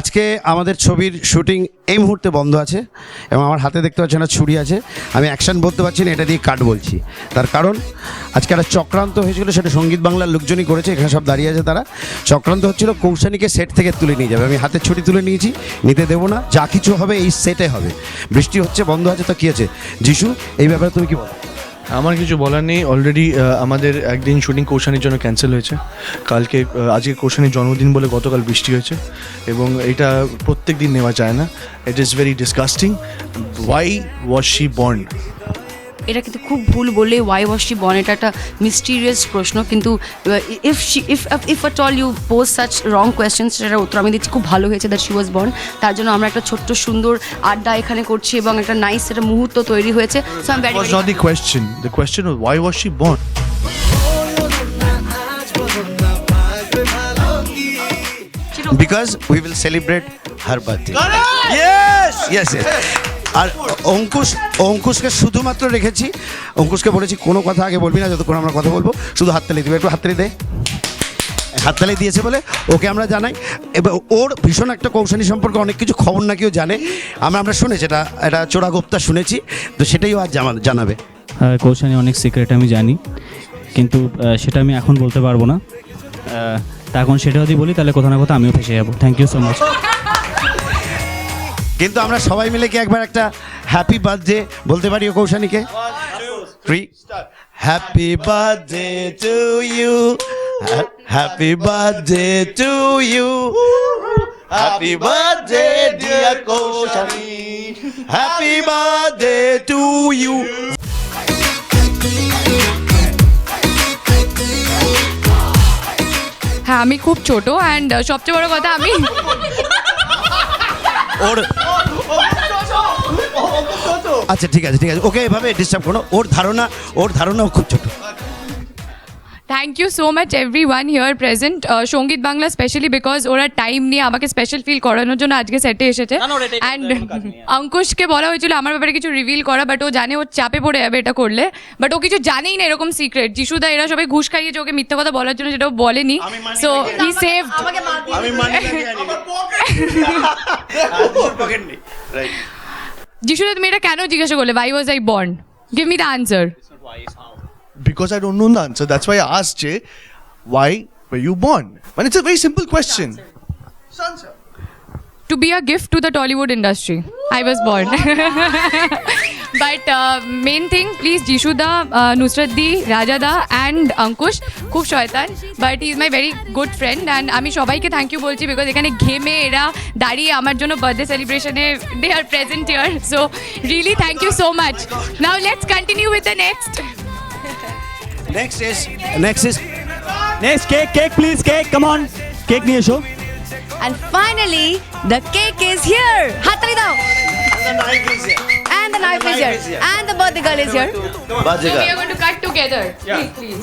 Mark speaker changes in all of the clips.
Speaker 1: আজকে আমাদের ছবির শুটিং এই মুহূর্তে বন্ধ আছে এবং আমার হাতে দেখতে পাচ্ছেন না, ছুরি আছে। আমি অ্যাকশন বলতে পারছি না, এটা দিয়ে কাট বলছি। তার কারণ, আজকে একটা চক্রান্ত হয়েছিল, সেটা সংগীত বাংলার লোকজনই করেছে, এখানে সব দাঁড়িয়ে আছে তারা। চক্রান্ত হচ্ছিল, কৌশানীকে সেট থেকে তুলে নিয়ে যাবে। আমি হাতে ছুরি তুলে নিয়েছি, নিতে দেবো না, যা কিছু হবে এই সেটে হবে। বৃষ্টি হচ্ছে, বন্ধ আছে, তো কী আছে? যিশু এই ব্যাপারে তুমি কি বলো?
Speaker 2: আমার কিছু বলার নেই। অলরেডি আমাদের একদিন শুটিং কৌশানির জন্য ক্যান্সেল হয়েছে। কালকে আজকে কৌশানির জন্মদিন বলে গতকাল বৃষ্টি হয়েছে এবং এটা প্রত্যেক দিন নেওয়া যায় না। It is very disgusting why was she born
Speaker 3: এটা কিন্তু খুব ভুল বললে ওয়াই ওয়াজ শি বর্ন এটা একটা মিস্টিরিয়াস প্রশ্ন কিন্তু if she if if at all you pose such wrong questions সেটার উত্তর আমি দিচ্ছি খুব ভালো হয়েছে দ্যাট শি ওয়াজ বর্ন তার জন্য আমরা একটা ছোট্ট সুন্দর আড্ডা এখানে করছি এবং একটা নাইস একটা মুহূর্ত তৈরি হয়েছে। So I
Speaker 2: was not the question the question why was she born
Speaker 1: because we will celebrate her birthday yes yes আর অঙ্কুশ অঙ্কুশকে শুধুমাত্র রেখেছি অঙ্কুশকে বলেছি কোনো কথা আগে বলবি না যতক্ষণ আমরা কথা বলব শুধু হাততালি দিবে একটু হাততালি দে। হাততালি দিয়েছে বলে ওকে আমরা জানাই। এবার ওর ভীষণ একটা কৌশলী সম্পর্কে অনেক কিছু খবর না কেউ জানে। আমরা আমরা শুনেছি এটা এটা চোরা চোরাগোপ্তা শুনেছি তো সেটাই ও আজ জানাবে।
Speaker 4: আহ, কৌশানি অনেক সিক্রেট আমি জানি কিন্তু সেটা আমি এখন বলতে পারব না। তা এখন সেটা যদি বলি তাহলে কোথাও না কোথাও আমিও ফেসে যাব। থ্যাংক ইউ সো মাচ
Speaker 1: কিন্তু আমরা সবাই মিলে কি একবার একটা হ্যাপি বার্থডে বলতে পারি ও কৌশানীকে? Three happy birthday to you happy birthday to you happy birthday dear Koushani happy birthday to you
Speaker 5: হ্যাঁ আমি খুব ছোট অ্যান্ড সবচেয়ে বড় কথা আমি
Speaker 1: ওর আচ্ছা ঠিক আছে ঠিক আছে। ওকে এভাবে ডিস্টার্ব করো ওর ধারণা ওর ধারণাও খুব ছোট।
Speaker 5: Thank you so much every one here present Sangeet Bangla specially because ওরা টাইম নিয়ে আমাকে স্পেশাল ফিল করানোর জন্য আজকে সেটে এসেছে। অ্যান্ড অঙ্কুশকে বলা হয়েছিল আমার ব্যাপারে কিছু রিভিল করা বাট ও জানে ওর চাপে পড়ে যাবে এটা করলে। বাট ও কিছু জানেই না এরকম সিক্রেট যিশুদা এরা সবাই ঘুষ খাইয়েছে ওকে মিথ্যে কথা বলার জন্য সেটা ও বলেনি সো হি সেভ
Speaker 1: আমি মানি
Speaker 5: যিশুদা তুমি এটা কেন জিজ্ঞাসা করলে why was I born give me the answer
Speaker 2: because I don't know the answer. That's why I asked Jay, why were you born? And it's a very simple question.
Speaker 5: to be a gift to the Tollywood industry. I was born. but uh, main thing, please Jishuda, uh, Nusrat Di, Raja Da and Ankush, খুব শয়তান but is my very good friend and আমি সবাইকে thank you বলছি because এখানে ঘেমে এরা দাঁড়িয়ে আমার জন্য birthday সেলিব্রেশনে they are present here so really thank you so much now let's continue with the next
Speaker 1: next is next is
Speaker 4: next cake cake please cake come on cake নিয়ে এসো
Speaker 3: And finally, the cake is here. হাততালি দাও And the knife is here. And the knife is here. And the birthday girl is here.
Speaker 5: we are going to cut together please please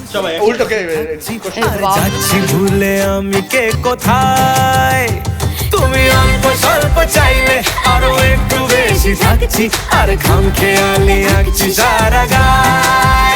Speaker 6: যাচ্ছি ভুলে আমি কে কোথায় তুমি অল্প স্বল্প চাইলে আরও একটু বেশি থাকছি আর খাম খেয়ালি আঁকছি সারা গায়